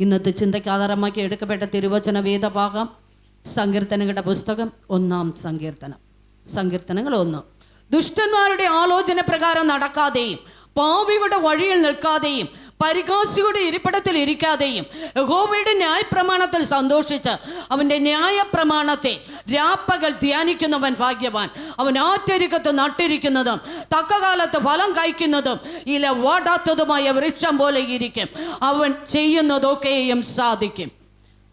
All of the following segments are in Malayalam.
ഇന്നത്തെ ചിന്തയ്ക്ക് ആധാരമാക്കി എടുക്കപ്പെട്ട തിരുവചന വേദഭാഗം സങ്കീർത്തനങ്ങളുടെ പുസ്തകം ഒന്നാം സങ്കീർത്തനം. സങ്കീർത്തനങ്ങൾ ഒന്ന്. ദുഷ്ടന്മാരുടെ ആലോചന പ്രകാരം നടക്കാതെയും പാവിയുടെ വഴിയിൽ നിൽക്കാതെയും പരിഹാസിയുടെ ഇരിപ്പിടത്തിൽ ഇരിക്കാതെയും യഹോവയുടെ ന്യായപ്രമാണത്തിൽ സന്തോഷിച്ച് അവന്റെ ന്യായപ്രമാണത്തെ രാപ്പകൽ ധ്യാനിക്കുന്നവൻ ഭാഗ്യവാൻ. അവൻ ആറ്റരികത്ത് നട്ടിരിക്കുന്നതും തക്കകാലത്ത് ഫലം കഴിക്കുന്നതും ഇല വാടാത്തതുമായ വൃക്ഷം പോലെ ഇരിക്കും. അവൻ ചെയ്യുന്നതൊക്കെയും സാധിക്കും.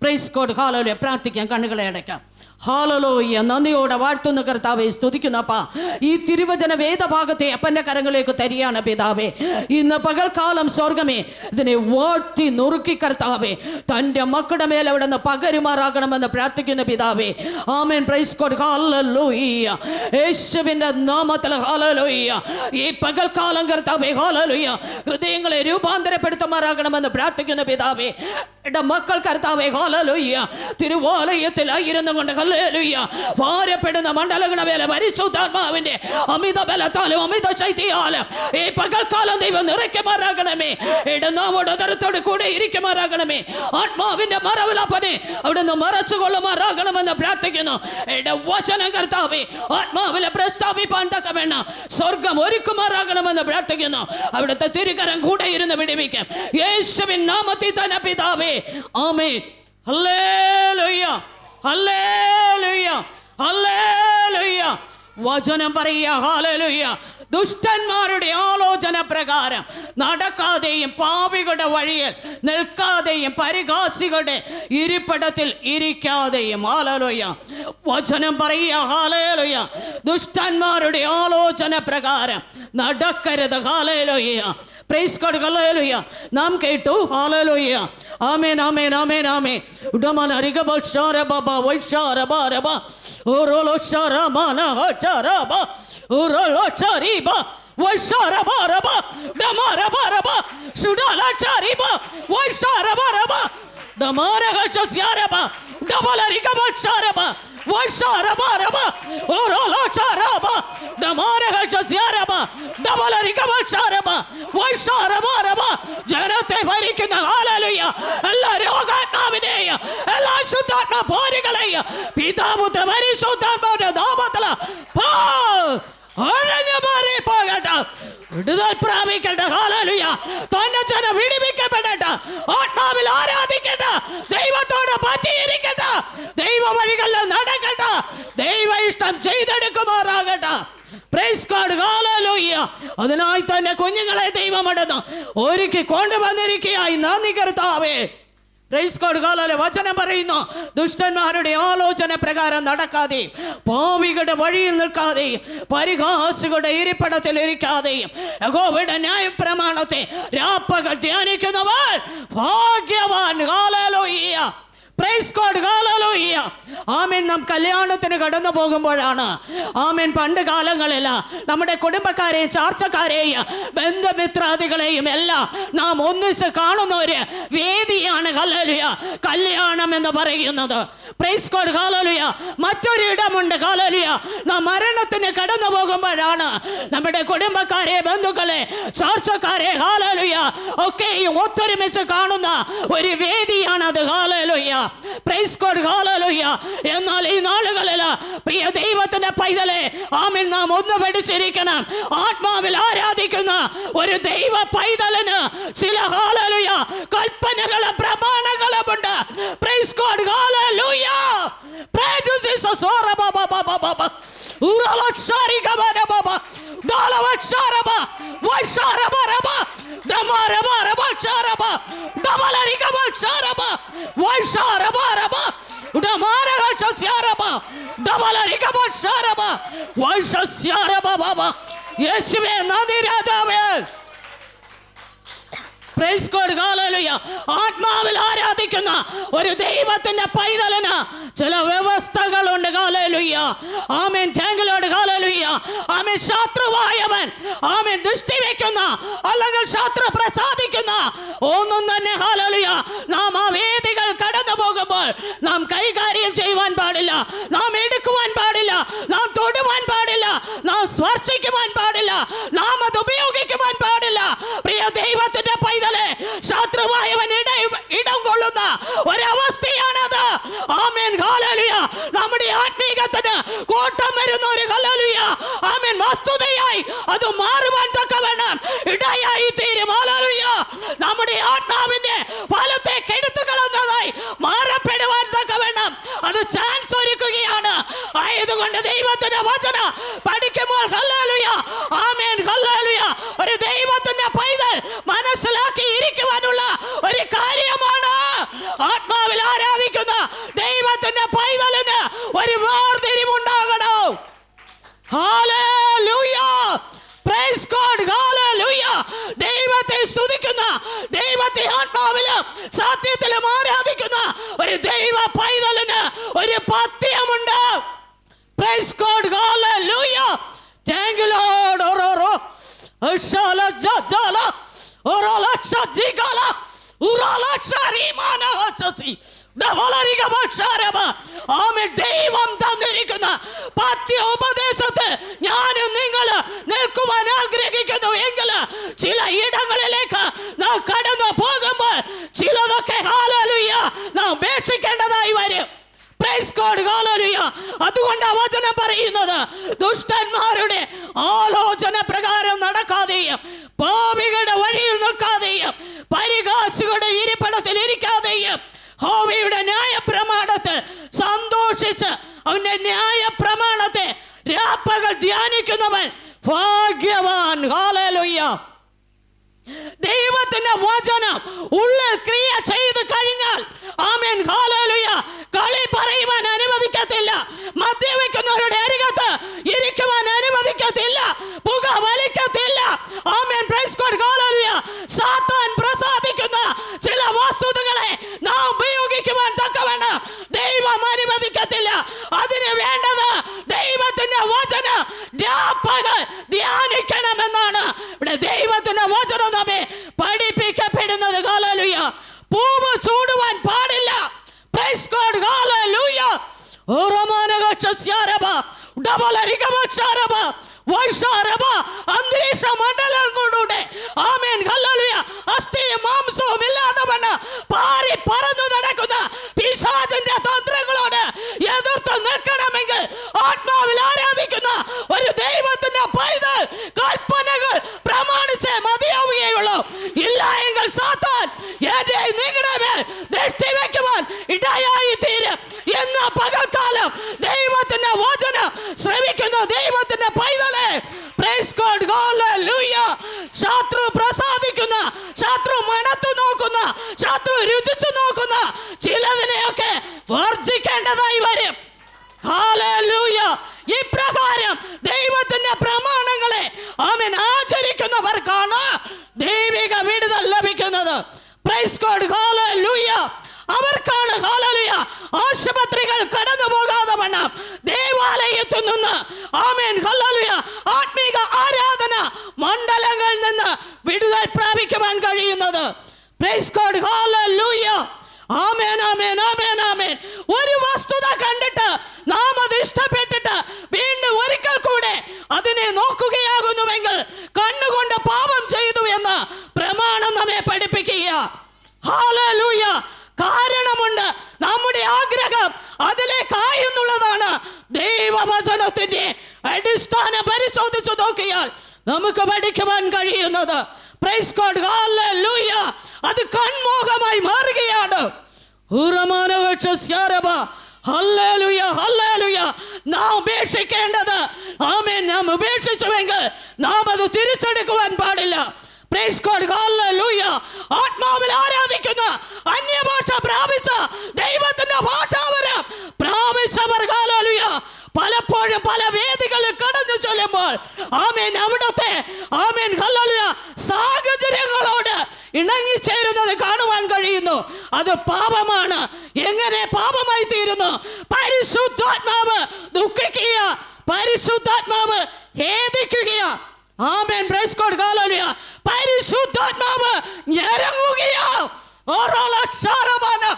പ്രൈസ് കോഡ് ഹാലോലെ പ്രാർത്ഥിക്കാം. കണ്ണുകളെ അടയ്ക്കാം. ഹാലലോയ്യ നന്ദിയോടെ വാഴ്ത്തുന്ന കർത്താവെ സ്തുതിക്കുന്നപ്പാ ഈ തിരുവചന വേദഭാഗത്തെ അപ്പന്റെ കരങ്ങളിലേക്ക് തരികയാണ് പിതാവേ. ഇന്ന് പകൽക്കാലം സ്വർഗമേ ഇതിനെ വാഴ്ത്തി നുറുക്കി കർത്താവേ. തന്റെ മക്കളുടെ മേലെ അവിടെ നിന്ന് പകരുമാറാകണമെന്ന് പ്രാർത്ഥിക്കുന്ന പിതാവേ. ആമേൻ. പ്രൈസ് കോഡ് ഹാലലോയ്യ യേശുവിന്റെ നാമത്തിൽ ഹാലലോയ്യ ഈ പകൽക്കാലം കർത്താവേ ഹാലലോയ്യ ഹൃദയങ്ങളെ രൂപാന്തരപ്പെടുത്തുമാറാകണമെന്ന് പ്രാർത്ഥിക്കുന്ന പിതാവേ. എന്റെ മക്കൾ കർത്താവേ ഹാലലോയ്യ തിരുവാലയത്തിലായിരുന്നു കൊണ്ട് ഭാരപ്പെടുന്ന മണ്ഡലങ്ങളുടെ മേലെ പരിശുദ്ധാത്മാവിന്റെ അമിത ബലത്താലും അമിത ശൈത്യാലും ഈ പകൽക്കാലം ദൈവം നിറയ്ക്കുമാറാകണമേ. അതരത്തോട് കൂടെ ഇരിക്കുമാറാകണമേ. ആത്മാവിന്റെ മറവിലപ്പനെ അവിടുന്ന് മറച്ചു പ്രാർത്ഥിക്കുന്നു. എന്റെ വചനം കർത്താവേ ആത്മാവിലെ പ്രസ്താവിപ്പാൻ വേണം സ്വർഗം ഒരുക്കുമാറാകണമെന്ന് പ്രാർത്ഥിക്കുന്നു. അവിടുത്തെ തിരുകരം കൂടെ ഇരുന്ന് വിടിവിക്കും. യേശുവിൻ നാമത്തിൽ തന്നെ പിതാവേ ആമേ ഹല്ലേലൂയ. Hallelujah hallelujah. വചനം പറയുക ഹല്ലേലൂയ. ദുഷ്ടന്മാരുടെ ആലോചന പ്രകാരം നടക്കാതെയും പാവികളുടെ വഴിയിൽ നിൽക്കാതെയും പരിഹാസികളുടെ ഇരിപ്പിടത്തിൽ ഇരിക്കാതെയും ആലലോയ വചനം പറയുക ഹാലലോയ ദുഷ്ടന്മാരുടെ ആലോചന പ്രകാരം നടക്കരുത് ഹാലലോയ പ്രൈസ് കോഡ് ഹല്ലേലൂയ നാം കേട്ടു ഹല്ലേലൂയ ആമേൻ ആമേൻ ആമേൻ ആമേൻ ഉടമന റിഗബ ശാരബബ വൈശാരബ രബ ഓരോലോ ശരമന ഹചരബ ഓരോലോ ശരിബ വൈശാരബ രബ ഡമരബ രബ സുഡാല ശരിബ വൈശാരബ രബ ഡമര ഹചസ്യാരബ ഡബല റിഗബ ശാരബ വൈശാരബ രബ ഓരോലോ ശരബ ഡമര ഹചസ്യാരബ ഡബല റിഗബ ശാരബ വൈശാരബ രബ ജനത്തെ ഭരിക്കുന്ന ഹാലലുയ എല്ലാ രോഗാത്മാവിനെയും എല്ലാ ശുദ്ധാത്മ പോരുകളെയും പിതാപുത്ര പരിശുദ്ധാത്മാവിന്റെ നാമത്തിൽ പോ ഒഴിഞ്ഞു മാറി പോകട്ടെ വിടുതൽ പ്രാപിക്കട്ടെ ഹാലലുയ തന്നെ ജനം വിടിവിക്കപ്പെടട്ടെ. ആത്മാവിൽ ആരാധിക്കട്ടെ. ദൈവത്തോട് ദൈവ വഴികളിൽ നടക്കട്ടെ ദൈവ ഇഷ്ടം ചെയ്തെടുക്കുമാറാകട്ടെ പ്രൈസ് ഗോഡ് ഹല്ലേലൂയ അതിനായി തന്നെ കുഞ്ഞുങ്ങളെ ദൈവമടന്ന് ഒരുക്കി കൊണ്ടുവന്നിരിക്കുകയായി. നന്ദി കർത്താവേ. പ്രൈസ് ഹല്ലേലൂയ വചനം പറയുന്നു ദുഷ്ടന്മാരുടെ ആലോചന പ്രകാരം നടക്കാതെയും പാവികളുടെ വഴിയിൽ നിൽക്കാതെയും പരിഹാസികളുടെ ഇരിപ്പിടത്തിൽ ഇരിക്കാതെയും യഹോവയുടെ ന്യായപ്രമാണത്തെ രാപ്പകൾ ധ്യാനിക്കുന്നവർ ഭാഗ്യവാൻ. ഹല്ലേലൂയ പ്രൈസ് ഗോഡ് ആമേൻ നാം കല്യാണത്തിന് കടന്നു പോകുമ്പോഴാണ്. ആമേൻ പണ്ട് കാലങ്ങളിൽ നമ്മുടെ കുടുംബക്കാരെയും ചാർച്ചക്കാരെയും ബന്ധുമിത്രാദികളെയും എല്ലാം നാം ഒന്നിച്ച് കാണുന്ന ഒരു വേദിയാണ് ഹല്ലേലൂയ. കല്യാണം എന്ന് പറയുന്നത്. പ്രൈസ് ഗോഡ് ഹല്ലേലൂയ മറ്റൊരു ഇടമുണ്ട് ഹല്ലേലൂയ. നാം മരണത്തിന് കടന്നു പോകുമ്പോഴാണ് നമ്മുടെ കുടുംബക്കാരെ ബന്ധുക്കളെ ചാർച്ചക്കാരെ ഹാലലുയ ഒക്കെയും ഒത്തൊരുമിച്ച് കാണുന്ന ഒരു വേദിയാണ് അത് ഹാലലുയ പ്രൈസ് കോഡ് ഹാലലുയ എന്നാൽ ഈ നാളുകളിൽ പ്രിയ ദൈവത്തിന്റെ പൈതലെ ആമിൽ നാം ഒന്ന് പഠിച്ചിരിക്കണം. ആത്മാവിൽ ആരാധിക്കുന്ന ഒരു ദൈവ പൈതലിന് ചില ഹാലലുയ കൽപ്പനകളും പ്രമാണങ്ങളും ഉണ്ട് praise God hallelujah Pray to Jesus. Ora ba ba ba ba ba ba. Ura la రమ రమ రమ చారమ దమలరిక చారమ వైశారమ రమ డమారగ చారమ దమలరిక చారమ వైశస్యారమ బాబా యేసువే నదిరదమే ആത്മാവിൽ ആരാധിക്കുന്ന ഒരു ദൈവത്തിന്റെ പൈതലിന് ചില വ്യവസ്ഥകളുണ്ട് ഹല്ലേലൂയ ആമേൻ. താങ്കളോട് ഹല്ലേലൂയ ആമേൻ. ശത്രുവായവൻ. ആമേൻ. ദൃഷ്ടി വെക്കുന്ന അല്ലെങ്കിൽ ശത്രു പ്രസാദിക്കുന്ന ഒന്നും തന്നെ ഹല്ലേലൂയ നാം ആ വേദികൾ കടന്നു പോകുമ്പോൾ നാം കൈകാര്യം ചെയ്യുവാൻ പാടില്ല. നാം എടുക്കുവാൻ പാടില്ല. നാം തൊടുവാൻ പാടില്ല. നാം സ്പർശിക്കുവാൻ പൈതലിന് ഒരു വേർതിരിവുണ്ടാകണം Hallelujah. Praise God. Hallelujah. ദൈവത്തെ സ്തുതിക്കുന്ന ദൈവത്തെ ആത്മാവിലും സത്യത്തിലും ആരാധിക്കുന്ന ഒരു ദൈവ പൈതലിന് ഒരു പത്യമുണ്ട് Praise God. Hallelujah. Thank you, Lord. ഓരോരോ അക്ഷല ജല ഓരോല ഷജിഗല ഉറാല ശരീമാന ഹസസി ഡവലരിക ഭക്ഷാരമ ആമേ ദൈവം തന്നിരിക്കുന്ന പത്യ ഉപദേശത്ത് ഞാനും നിങ്ങൾ നിൽക്കുവാൻ ആഗ്രഹിക്കുന്നു. എങ്കിൽ ചില ഇടങ്ങളിലേക്ക് നാം കടന്നു പോകുമ്പോൾ ചിലതൊക്കെ ഹാലലുയ്യ നാം ഉപേക്ഷിക്കേണ്ടതായി വരും. അതുകൊണ്ട് വചനം പറയുന്നത് ദുഷ്ടന്മാരുടെ ആലോചന Praise God, hallelujah. ആമേൻ ആമേൻ ആമേൻ ആമേൻ ഒരു വസ്തുത കണ്ടിട്ട് നാം അത് ഇഷ്ടപ്പെട്ടിട്ട് വീണ്ടും ഒരിക്കൽ കൂടെ അതിനെ നോക്കുകയാകുന്നുവെങ്കിൽ കണ്ണുകൊണ്ട് പാപം ചെയ്തു എന്ന് പ്രമാണം നമ്മെ പഠിപ്പിക്കുക ഹാലലൂയ കാരണമുണ്ട് നമ്മുടെ ആഗ്രഹം അതിലേക്കായെന്നുള്ളതാണ് ദൈവവചനത്തിന്റെ അടിസ്ഥാനം പരിശോധിച്ചു നോക്കിയാൽ നമുക്ക് പഠിക്കുവാൻ കഴിയുന്നത്. Praise God hallelujah. അത് കൺമോഹമായി മാറുകയാണ്. നാം ഉപേക്ഷിക്കേണ്ടത് ആമേൻ നാം ഉപേക്ഷിച്ചുവെങ്കിൽ നാം അത് തിരിച്ചെടുക്കുവാൻ പാടില്ല. ആത്മാവിൽ ആരാധിക്കുന്ന അന്യഭാഷ പ്രാപിച്ച ദൈവത്തിന്റെ ഭാഷാവരം പ്രാപിച്ചവർ പലപ്പോഴും പല വേദികളിൽ കടന്നു ചൊല്ലുമ്പോൾ ആമേൻ അവിടുത്തെ ആമേൻ ഹല്ലേലൂയ സാഹചര്യങ്ങളോട് ഇണങ്ങിച്ചേരുന്നത് കാണുവാൻ കഴിയുന്നു. അത് പാപമാണ്. എങ്ങനെ പാപമായി തീരുന്നു? പരിശുദ്ധാത്മാവ് ദുഃഖിക്കുക പരിശുദ്ധാത്മാവ് ഹേദിക്കുക ആമേൻ. പ്രൈസ് കോഡ് കാലോലിയ പരിശുദ്ധാത്മാവ് ഞരങ്ങുകയാ. ഓരോ ലക്ഷാരമാണ്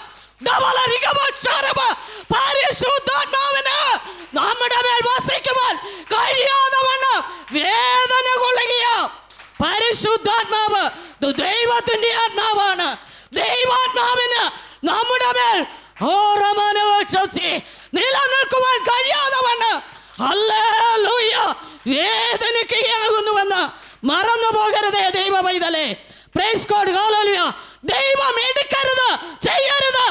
പരിശുദ്ധാത്മാവിന് നമ്മുടെ മേൽ വസിക്കുവാൻ കഴിയാതെ വണ്ണം വേദന കൊള്ളുകയാ. പരിശുദ്ധാത്മാവ് ദൈവത്തിന്റെ ആത്മാവാണ്. ദൈവാത്മാവിന് നമ്മുടെ മേൽ ഓരോ മനോക്ഷി നിലനിൽക്കുവാൻ കഴിയാതെ വണ്ണം അല്ലേ മറന്നു പോകരുതേ ദൈവ പൈതലേ പ്രൈസ് ഗോഡ് ഹല്ലേലൂയ ദൈവം എടുക്കരുത് ചെയ്യരുത്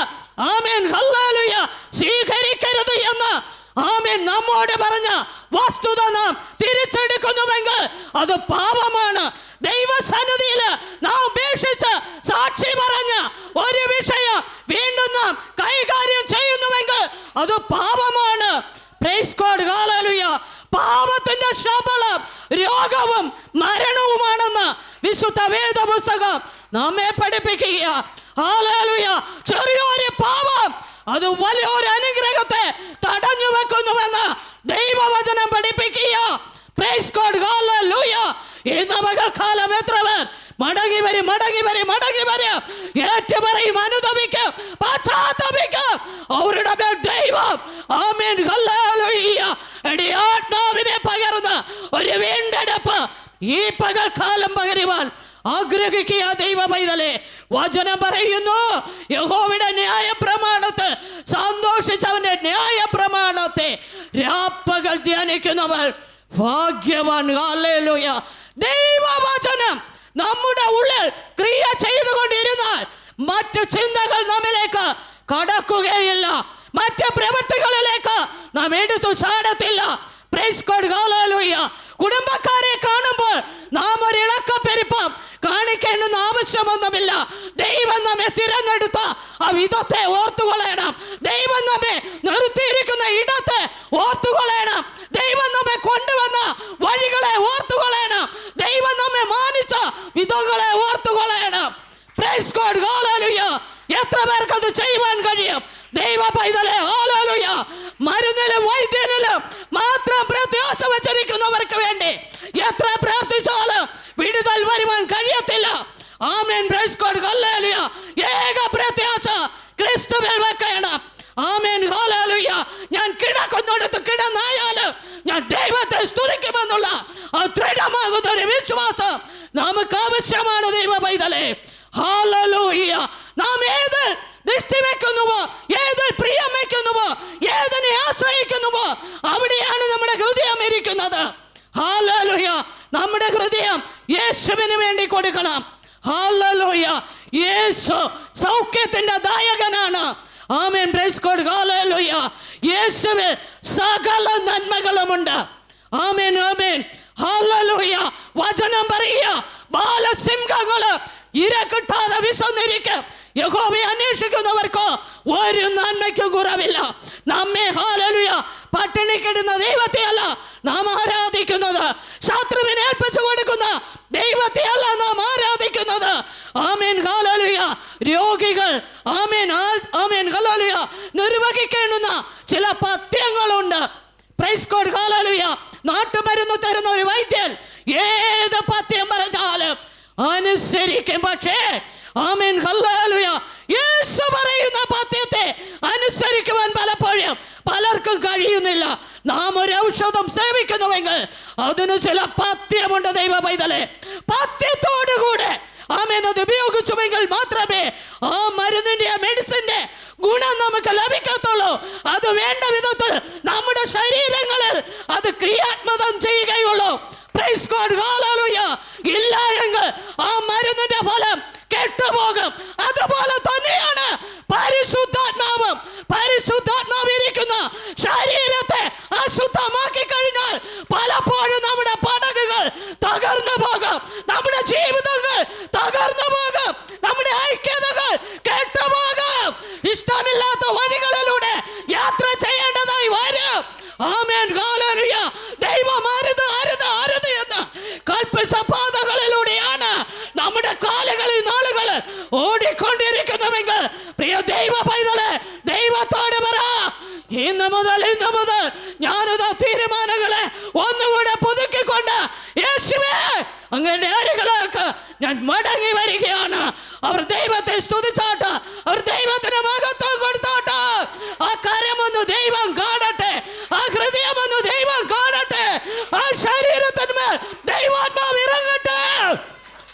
ആമേൻ ഹല്ലേലൂയ സ്വീകരിക്കരുത് എന്ന് ആമേൻ നമ്മോട് പറഞ്ഞ വസ്തുത നാം തിരിച്ചെടുക്കുന്നുവെങ്കിൽ അത് പാപമാണ് ദൈവസന്നിധിയിൽ നാം ഉപേക്ഷിച്ച് സാക്ഷി പറഞ്ഞ ഒരു വിഷയം വീണ്ടും നാം കൈകാര്യം ചെയ്യുന്നുവെങ്കിൽ അത് പാപമാണ്. പാപത്തിന്റെ ശബളം രോഗവും മരണവുമാണെന്ന് വിശുദ്ധ വേദ പുസ്തകം നമ്മെ പഠിപ്പിക്കുക ചെറിയൊരു പാപം അത് വലിയൊരു അനുഗ്രഹത്തെ തടഞ്ഞു വെക്കുന്നുവെന്ന് ദൈവവചനം പഠിപ്പിക്കുക ഇന്ന് പകൽക്കാലം എത്ര പേർ മടങ്ങി വരും മടങ്ങി വരും മടങ്ങി വരും. ഏറ്റുപറയും അനുദമിക്കും പശ്ചാത്തപിക്കും. അവരുടെ മേൽ ദൈവം ആമേൻ ആത്മാവിനെ പകർന്ന് ഒരു വീണ്ടെടുപ്പ് ഈ പകൽക്കാലം പകരുവാൻ ആഗ്രഹിക്കുക ദൈവ പൈതലെ. വചനം പറയുന്നു യഹോവയുടെ ന്യായ പ്രമാണത്തെ സന്തോഷിച്ചവന്റെ ന്യായ പ്രമാണത്തെ രാപ്പകൽ ധ്യാനിക്കുന്നവർ ഭാഗ്യവാൻ. ദൈവവചനം. നമ്മുടെ ഉള്ളിൽ ക്രിയ ചെയ്തുകൊണ്ടിരുന്നാൽ മറ്റു ചിന്തകൾ നമ്മിലേക്ക് കടക്കുകയില്ല മറ്റ് പ്രവൃത്തികളിലേക്ക് നാം എടുത്തു ചാടത്തില്ല. കുടുംബക്കാരെ കാണുമ്പോൾ നാം ഒരു ഇളക്കപ്പെരുപ്പം കാണിക്കേണ്ടുന്ന ആവശ്യമൊന്നുമില്ല. ദൈവം നമ്മെ തിരഞ്ഞെടുത്ത ആ വിധത്തെ ഓർത്തുകൊള്ളണം. ദൈവം നമ്മെ നിർത്തിയിരിക്കുന്ന ഇടത്തെ ഓർത്തുകൊള്ളണം. ദൈവം നമ്മെ കൊണ്ടുവന്ന വഴികളെ ഓർത്തുകൊള്ളണം. ദൈവം നമ്മെ മാനിച്ച വിധങ്ങളെ ഓർത്തുകൊള്ളണം. Praise God, hallelujah. എത്ര പേർക്ക് അത് ചെയ്യുവാൻ കഴിയും? ദൈവ പൈതലെ. ഹാലലുയ മരുന്നിലും വൈദ്യനിലും മാത്രം പ്രത്യാശ വച്ചിരിക്കുന്നവർക്ക് വേണ്ടി എത്ര പ്രാർത്ഥിച്ചാലും വിടുതൽ വരുവാൻ കഴിയത്തില്ല ആമേൻ. പ്രൈസ് ഗോഡ് ഹല്ലേലൂയ ഏക പ്രത്യാശ. ക്രിസ്തുവിൽ വെക്കണം ആമേൻ. ഹല്ലേലൂയ ഞാൻ കിടക്കുന്നിടത്ത് കിടന്നായാലും ഞാൻ ദൈവത്തെ സ്തുതിക്കുമെന്നുള്ള ആ ദൃഢമാകുന്ന ഒരു വിശ്വാസം നമുക്ക് ആവശ്യമാണ് ദൈവ പൈതലേ. ഹാലലൂയ നാം ഏത് ദൃഷ്ടി വെക്കുന്നുവോ ഏത് പ്രിയം വെക്കുന്നുവോ ഏതിനെ ആശ്രയിക്കുന്നുവോ അവിടെയാണ് നമ്മുടെ ഹൃദയം ഇരിക്കുന്നത്. ഹാലലൂയ നമ്മുടെ ഹൃദയം യേശുവിന് വേണ്ടി കൊടുക്കണം. ഹാലലൂയ യേശു സൗഖ്യത്തിന്റെ ദായകനാണ് ആമേൻ പ്രൈസ് ഗോഡ് ഹാലലൂയ യേശുവിൽ സകല നന്മകളുമുണ്ട് ആമേൻ ആമേൻ ഹല്ലേലൂയ വചനം പറയുക ബാലസിംഹങ്ങൾ ഇര കിട്ടാതെ വിശന്നിരിക്കും യഹോവയെ അന്വേഷിക്കുന്നവർക്ക് ഒരു നന്മയ്ക്കും കുറവില്ല. നമ്മെ ഹാലലുയ പട്ടിണി കിടുന്ന ദൈവത്തെയല്ല നാം ആരാധിക്കുന്നത്. ശത്രുവിനെ ഏൽപ്പിച്ചു കൊടുക്കുന്ന ദൈവത്തെയല്ല നാം ആരാധിക്കുന്നത്. ആമേൻ ഹാലലുയ രോഗികൾ ആമേൻ ആമേൻ ഹാലലുയ നിർവഹിക്കേണ്ടുന്ന ചില പത്യങ്ങളുണ്ട് പ്രൈസ് കോഡ് ഹാലലുയ നാട്ടുമരുന്ന് തരുന്ന ഒരു വൈദ്യൻ ഏത് പത്യം പറഞ്ഞാലും അനുസരിക്കും. പക്ഷേ ആമേൻ ഹല്ലേലൂയ. യേശു പറയുന്ന പഥ്യത്തെ അനുസരിക്കുവാൻ പലപ്പോഴും പലർക്കും കഴിയുന്നില്ല. നാം ഒരു ഔഷധം സേവിക്കുന്നുവെങ്കിൽ അതിന് ചില പത്യമുണ്ട് ദൈവ പൈതലെ പഥ്യത്തോടുകൂടെ ആമേൻ അത് ഉപയോഗിച്ചുവെങ്കിൽ മാത്രമേ ആ മരുന്നിന്റെ മെഡിസിന്റെ ഗുണം നമുക്ക് ലഭിക്കത്തുള്ളൂ. അത് വേണ്ട വിധത്തിൽ നമ്മുടെ ശരീരങ്ങളിൽ അത് ക്രിയാത്മകം ചെയ്യുകയുള്ളൂ. ഇല്ല എങ്കിൽ ആ മരുന്നിന്റെ ഫലം കെട്ടുപോകും. അതുപോലെ തന്നെയാണ് പരിശുദ്ധാത്മാവും. പരിശുദ്ധാത്മാവ് ഇരിക്കുന്ന ശരീരത്തെ അശുദ്ധമാക്കി കഴിഞ്ഞാൽ പലപ്പോഴും നമ്മുടെ പടകുകൾ തകർന്നു പോകും നമ്മുടെ ജീവിതങ്ങൾ തകർന്നു പോകും നമ്മുടെ ഐക്യതകൾ കെട്ടുപോകും ഇഷ്ടമില്ലാത്ത വഴികളിലൂടെ യാത്ര ചെയ്യേണ്ടതായി വരും ആമേൻ ഹല്ലേലൂയ ദൈവം അരുത് അരുത് അരുത് എന്ന് കൽപ്പിച്ച പാതകളിലൂടെയാണ് നമ്മുടെ കാലുകളിൽ നാളുകൾ ഓടിക്കൊണ്ടിരിക്കുന്നുവെങ്കിൽ പ്രിയ ദൈവ പൈതൽ ദൈവത്തോട് പറ ഇന്ന് മുതൽ ഇന്ന് മുതൽ ഞാനത് തീരുമാനങ്ങളെ ഒന്നുകൂടെ പുതുക്കിക്കൊണ്ട് യേശുവേ അങ്ങനെ അരികളേക്ക് ഞാൻ മടങ്ങി വരികയാണ് അവർ ദൈവത്തെ സ്തുതിച്ചാട്ട് അവർ ദൈവത്തിന് മഹത്വം കൊടുത്താട്ട് ആ കരമൊന്ന് ദൈവം കാണട്ടെ ആ ഹൃദയമൊന്ന് ദൈവം കാണട്ടെ ആ ശരീരത്തിന്മേൽ ദൈവാത്മാവ് ഇറങ്ങട്ടെ ഹോ, ഹോ, ഹോ, ഹോ.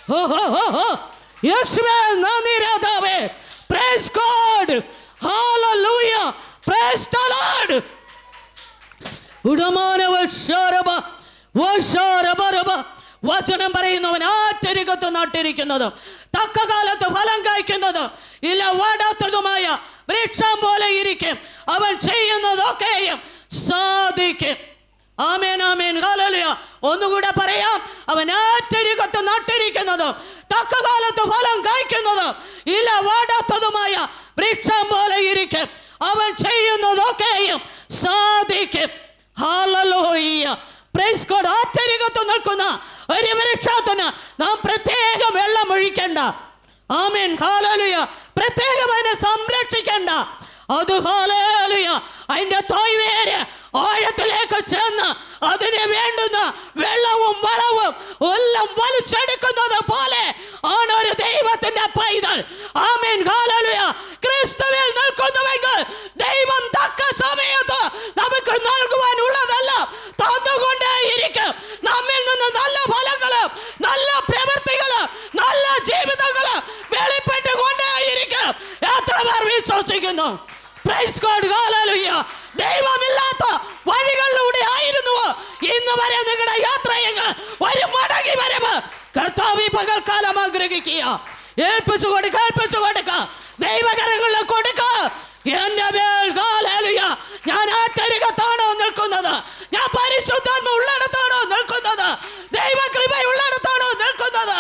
യേശുവേ നന്ദി രാധാവേ. Praise God hallelujah praise the Lord ഉടമാന വശാരബ വശാരബരബ വചനം പറയുന്നവൻ ആറ്റരികത്ത് നട്ടിരിക്കുന്നതും തക്ക കാലത്ത് ഫലം കായ്ക്കുന്നതും ഇല്ല വാടാത്തതുമായ വൃക്ഷം പോലെ ഇരിക്കും. അവൻ ചെയ്യുന്നതൊക്കെയും സാധിക്കും. Amen amen. ഹല്ലേലൂയ. ഒന്നുകൂടെ പറയാം. അവൻ ആറ്റരികത്ത് നട്ടിരിക്കുന്നതും തക്കകാലത്ത് ഫലം കായ്ക്കുന്നതും ഇല വാടാത്തതുമായ വൃക്ഷം പോലെ ഇരിക്കും. അവൻ ചെയ്യുന്നതൊക്കെയും സാധിക്കും. ഹാലലോയ്യ പ്രൈസ് കോഡ് ആറ്റരികത്ത് നിൽക്കുന്ന ഒരു വൃക്ഷത്തിന് നാം പ്രത്യേകം വെള്ളം ഒഴിക്കണ്ട. ആമേൻ. ഹാലലുയ പ്രത്യേകം അതിനെ സംരക്ഷിക്കണ്ട. അത് ഹാലലുയ അതിന്റെ തോയ്വേര് ആഴത്തിലേക്ക് ചെന്ന് അതിന് വേണ്ടുന്ന വെള്ളവും വളവും എല്ലാം വലിച്ചെടുക്കുന്നത് പോലെ ആണ് ഒരു ദൈവത്തിന്റെ പൈതൽ. ആമേൻ. കാലലുയ ക്രിസ്തുവിൽ നിൽക്കുന്നുവെങ്കിൽ ദൈവം തക്ക സമയത്ത് നമുക്ക് നൽകുവാനുള്ളതെല്ലാം തന്നുകൊണ്ടേയിരിക്കും. നമ്മിൽ നിന്ന് നല്ല ഫലങ്ങളും നല്ല പ്രവൃത്തികളും നല്ല ജീവിതങ്ങളും വെളിപ്പെട്ടുകൊണ്ടേയിരിക്കും. എത്ര പേർ വിശ്വസിക്കുന്നു? Price God hallelujah. ദൈവമില്ലാത്ത വഴികളിലൂടെ ആയിരുന്നു ഇന്ന് വരെ നിങ്ങളുടെ യാത്രയെങ്കിൽ ഒരു മടങ്ങി വരവ് കർത്താവ് പകൽക്കാലം ആഗ്രഹിക്കുക. ഏൽപ്പിച്ചു കൊടുക്ക ഏൽപ്പിച്ചു കൊടുക്ക. ദൈവകരങ്ങളിൽ കൊടുക്ക. എന്റെ മേൽ ഹാലലുയ ഞാൻ ആറ്റരികത്താണോ നിൽക്കുന്നത്? ഞാൻ പരിശുദ്ധാത്മ ഉള്ളിടത്താണോ നിൽക്കുന്നത്? ദൈവകൃപ ഉള്ളിടത്താണോ നിൽക്കുന്നത്?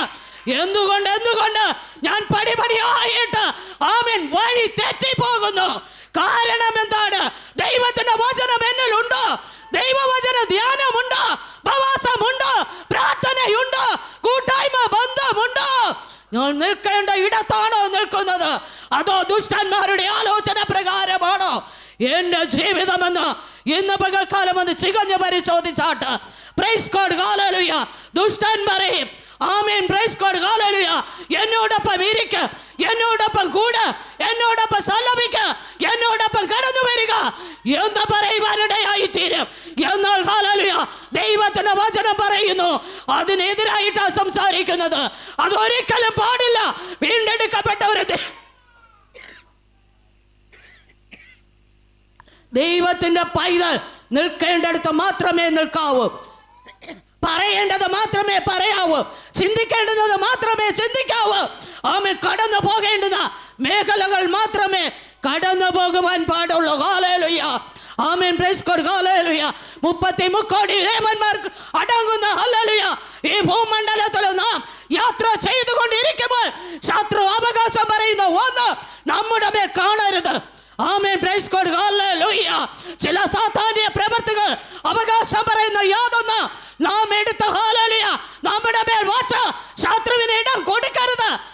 എന്തുകൊണ്ട് എന്തുകൊണ്ട്? ഞാൻ പടിപടിയായിട്ട് ആമൻ വഴി തെറ്റിപ്പോകുന്നു. കാരണം എന്താണ് ദൈവത്തിന്റെ വചനം എന്നിലുണ്ടോ? ദൈവവചന ധ്യാനമുണ്ടോ? പ്രവാസമുണ്ടോ പ്രാർത്ഥനയുണ്ടോ? കൂട്ടായ്മ ബന്ധമുണ്ടോ? ഞാൻ നിൽക്കേണ്ട ഇടത്താണോ നിൽക്കുന്നത്? അതോ ദുഷ്ടന്മാരുടെ ആലോചന പ്രകാരമാണോ? എന്റെ ജീവിതമെന്ന് ഇന്ന് പകൽക്കാലം ഒന്ന് ചികഞ്ഞ് പരിശോധിച്ചാട്ട്. പ്രൈസ് കോഡ് കാലലുയ ദുഷ്ടൻ പറയും ആമീൻ. പ്രൈസ് കോഡ് കാലലുയ എന്നോടൊപ്പം ഇരിക്ക. എന്നോടൊപ്പം കൂട് എന്നോടൊപ്പം സല്ലപിക്ക എന്നോടൊപ്പം കടന്നു വരിക എന്ന് പറയുവാനിടയായി തീരും എന്നാൽ ഹാലലുയ ദൈവത്തിന്റെ വചനം പറയുന്നു. അതിനെതിരായിട്ടാ സംസാരിക്കുന്നത്. അതൊരിക്കലും പാടില്ല. വീണ്ടെടുക്കപ്പെട്ടവരെ ദൈവത്തിന്റെ പൈതൽ നിൽക്കേണ്ടടുത്ത് മാത്രമേ നിൽക്കാവൂ. പറയേണ്ടത് മാത്രമേ പറയാവൂ. ചിന്തിക്കേണ്ടത് മാത്രമേ ചിന്തിക്കാവൂ. ആമൻ കടന്നു പോകേണ്ടുന്ന മേഖലകൾ മാത്രമേ കടന്നു പോകുവാൻ പാടുള്ളൂ. ഹാലേലുയ്യ ആമേൻ. പ്രൈസ് കോഡ് ഹാലേലുയ്യ മുപ്പത്തി മുക്കോടി ദേവന്മാർക്ക് അടങ്ങുന്ന ഹല്ലേലൂയ. ഈ ഭൂമണ്ഡലത്തിൽ നാം യാത്ര ചെയ്തുകൊണ്ടിരിക്കുമ്പോൾ ശത്രു അവകാശം പറയുന്ന ഒന്ന് നമ്മുടെ മേൽ കാണരുത്. ആമേൻ. പ്രൈസ് കോഡ് ഹല്ലേലൂയ. ചില സാധാന്യ പ്രവർത്തികൾ അവകാശം പറയുന്ന യാതൊന്ന് നാം എടുത്ത ഹല്ലേലൂയ. നമ്മുടെ മേൽ വാച്ച ശത്രുവിന് ഇടം കൊടുക്കരുത്. ഹല്ലേലൂയ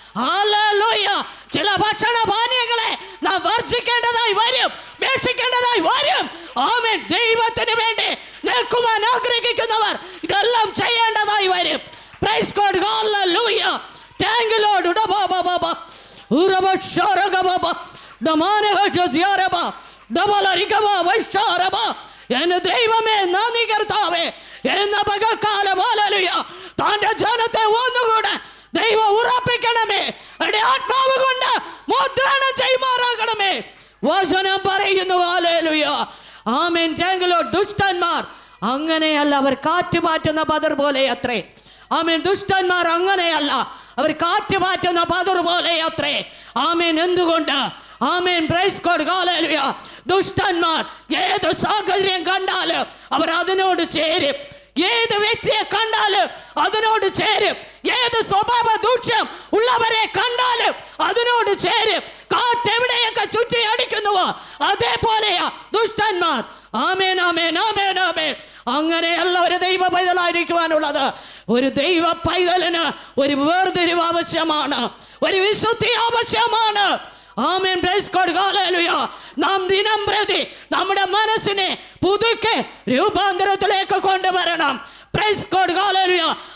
ചില ഭക്ഷണ പാനീയങ്ങളെ നാം വർജിക്കേണ്ടതായി വരും വീക്ഷിക്കേണ്ടതായി വരും. ആമേൻ. ദൈവത്തിന് വേണ്ടി നിൽക്കുവാൻ ആഗ്രഹിക്കുന്നവർ ഇതെല്ലാം ചെയ്യേണ്ടതായി വരും. പ്രൈസ് കോഡ് ഹല്ലേലൂയ താങ്ക് യു ലോർഡ് ഡബാ ബാബാ ഉറബ ഷറഗ ബാബാ ഡമാനഹ ജസിയാരബ ഡബലരികബ വൈഷാരബ എന്റെ ദൈവമേ നന്ദി കർത്താവേ. എന്ന പകൽക്കാലം ഹല്ലേലൂയ തന്റെ ജനത്തെ ഒന്നുകൂടെ ദൈവം ഉറപ്പിക്കണമേ എന്റെ ആത്മാവ് കൊണ്ട് മുദ്രണം ചെയ്യുമാറാകണമേ വചനം പറയുന്നു ഹാലേലുയ ആമേൻ. ദുഷ്ടന്മാർ. അങ്ങനെയല്ല അവർ കാറ്റ് പാറ്റുന്ന ബദർ പോലെ അത്രേ. ആമേൻ. ദുഷ്ടന്മാർ അങ്ങനെയല്ല അവർ കാറ്റ് പാറ്റുന്ന ബദർ പോലെ അത്രേ. ആമേൻ. എന്തുകൊണ്ട്? ആമേൻ. പ്രൈസ് കോഡ് ഹാലേലുയ ദുഷ്ടന്മാർ ഏത് സാഹചര്യം കണ്ടാലും അവർ അതിനോട് ചേരും. ഏത് വ്യക്തിയെ കണ്ടാലും അതിനോട് ചേരും. ഏത് സ്വഭാവ ദൂഷ്യം ഉള്ളവരെ കണ്ടാലും അതിനോട് ചേരും. കാറ്റ് എവിടെയൊക്കെ ചുറ്റി അടിക്കുന്നുവോ അതേപോലെയാ ദുഷ്ടന്മാർ. ആമേൻ ആമേൻ ആമേൻ ആമേൻ. അങ്ങനെയല്ല ഒരു ദൈവ പൈതലായിരിക്കുവാനുള്ളത് ഒരു ദൈവ പൈതലിന് ഒരു വേർതിരിവ് ആവശ്യമാണ്. ഒരു വിശുദ്ധി ആവശ്യമാണ്. ആമേൻ നാം ദിനം പ്രതി നമ്മുടെ മനസ്സിനെ പുതുക്കെ രൂപാന്തരത്തിലേക്ക് കൊണ്ടുവരണം. പ്രൈസ് കോഡ്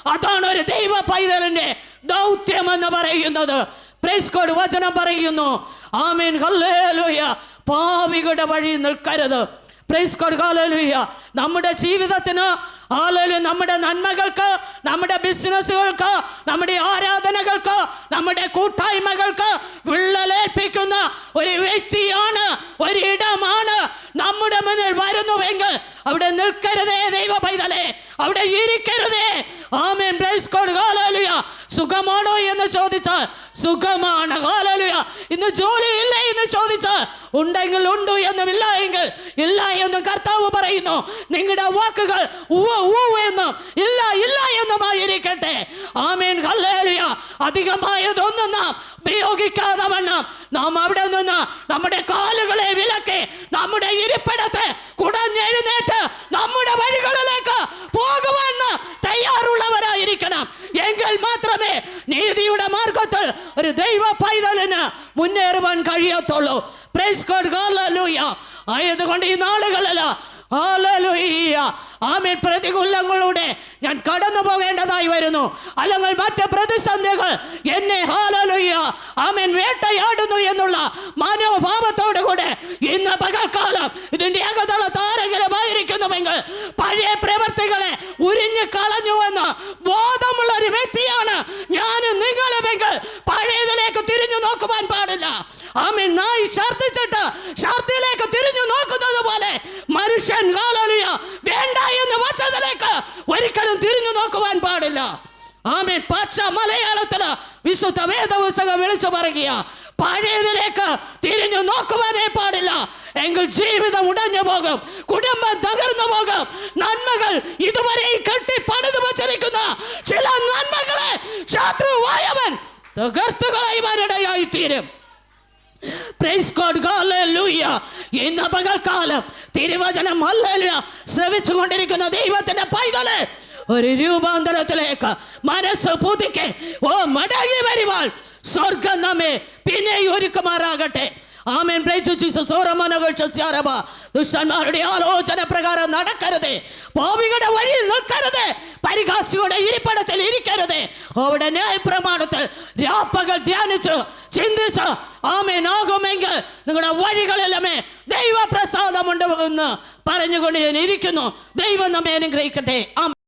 അതാണ് ഒരു ദൈവ പൈതലിന്റെ ദൗത്യം എന്ന് പറയുന്നത്. പ്രൈസ് കോഡ് വചനം പറയുന്നു. ആമേൻ ഹല്ലേലൂയ. പാവികളുടെ വഴി നിൽക്കരുത്. പ്രൈസ് കോഡ് ഹല്ലേലൂയ. നമ്മുടെ ജീവിതത്തിന് ആളുകൾ നമ്മുടെ നന്മകൾക്ക് നമ്മുടെ ബിസിനസ്സുകൾക്ക് നമ്മുടെ ആരാധനകൾക്ക് നമ്മുടെ കൂട്ടായ്മകൾക്ക് വിള്ളലേൽപ്പിക്കുന്ന ഒരു വ്യക്തിയാണ് ഒരിടമാണ് നമ്മുടെ മുന്നിൽ വരുന്നുവെങ്കിൽ അവിടെ നിൽക്കരുതേ ദൈവ പൈതലേ. അവിടെ ഇരിക്കരുതേ. ആമേൻ പ്രൈസ് സുഖമാണോ എന്ന് ചോദിച്ചാൽ സുഖമാണ്. ഇന്ന് ജോലി ഇല്ല എന്ന് ചോദിച്ചാൽ ഉണ്ടെങ്കിൽ ഉണ്ട് എന്നുമില്ല എങ്കിൽ ഇല്ല എന്നും കർത്താവ് പറയുന്നു. നിങ്ങളുടെ വാക്കുകൾ ഉവ്വ ഉവ്വ് എന്നും ഇല്ല ഇല്ല എന്നുമായിരിക്കട്ടെ. ആമേൻ. ഹല്ലേലൂയ. അധികമായതൊന്നും നാം ഉപയോഗിക്കാതെ വണ്ണം. നാം അവിടെ നിന്ന് നമ്മുടെ കാലുകളെ വിലക്കി നമ്മുടെ ഇരിപ്പിടത്തെ കുടഞ്ഞെഴുന്നേറ്റ് നമ്മുടെ വഴികളിലേക്ക് പോകുവാൻ തയ്യാറുള്ളവരായിരിക്കണം. എങ്കിൽ മാത്രമേ നീതിയുടെ മാർഗത്തിൽ ഒരു ദൈവ പൈതലിന് മുന്നേറുവാൻ കഴിയത്തുള്ളൂ. പ്രൈസ് ആയതുകൊണ്ട് ഈ നാളുകളിൽ ആമേൻ. പ്രതികൂലങ്ങളുടെ ഞാൻ കടന്നു പോകേണ്ടതായി വരുന്നു. അല്ലെങ്കിൽ മറ്റ് പ്രതിസന്ധികൾ എന്നെ ഹാലലുയ്യ ആമേൻ. വേട്ടയാടുന്നു എന്നുള്ള മനോഭാവത്തോടു കൂടെ ഇന്ന് പകൽക്കാലം ഇതിന്റെ അകത്തുള്ള ആരെങ്കിലും ആയിരിക്കുന്നുവെങ്കിൽ പഴയ പ്രവർത്തികളെ ഉരിഞ്ഞു കളഞ്ഞുവെന്ന് ബോധമുള്ള ഒരു വ്യക്തിയാണ് ഞാൻ നിങ്ങളുമെങ്കിൽ പഴയതിലേക്ക് തിരിഞ്ഞു നോക്കുവാൻ പാടില്ല. ആമേൻ. നായി ഛർദിച്ചിട്ട് ഛർദിലേക്ക് മനുഷ്യൻ വേണ്ട എന്ന് വച്ചതിലേക്ക് ഒരിക്കലും തിരിഞ്ഞു നോക്കുവാൻ പാടില്ല. ആമേൻ. പച്ച മലയാളത്തിൽ വിശുദ്ധ വേദപുസ്തകം വിളിച്ചു പറയുക പഴയതിലേക്ക് തിരിഞ്ഞു നോക്കുവാനേ പാടില്ല. എങ്കിൽ ജീവിതം ഉടഞ്ഞു പോകും കുടുംബം തകർന്നു പോകും. നന്മകൾ ഇതുവരെ കെട്ടി പണിതു വച്ചിരിക്കുന്ന ചില നന്മകളെ ശത്രുവായവൻ തകർത്തു കളയുവാനിടയായി തീരും. ഇന്ന് പകൽക്കാലം തിരുവചനം ഹല്ലേലൂയ ശ്രവിച്ചുകൊണ്ടിരിക്കുന്ന ദൈവത്തിന്റെ പൈതൽ ഒരു രൂപാന്തരത്തിലേക്ക് മനസ്സ് പുതുക്കെ. ഓ മടങ്ങി വരുവാൾ സ്വർഗം നമ്മെ പിന്നെ ഒരുക്കുമാറാകട്ടെ ആമേൻ. ദുഷ്ടന്മാരുടെ ആലോചന പ്രകാരം നടക്കരുത്. പാവികളുടെ വഴിയിൽ നിൽക്കരുത്. പരിഹാസികളുടെ ഇരിപ്പിടത്തിൽ ഇരിക്കരുത്. അവിടെ ന്യായ പ്രമാണത്തിൽ രാപ്പകൽ ധ്യാനിച്ച് ചിന്തിച്ച് ആമേനാകുമെങ്കിൽ നിങ്ങളുടെ വഴികളിലുമേ ദൈവപ്രസാദമുണ്ട് എന്ന് പറഞ്ഞുകൊണ്ട് ഞാൻ ഇരിക്കുന്നു. ദൈവം നമ്മെ അനുഗ്രഹിക്കട്ടെ. ആമേൻ.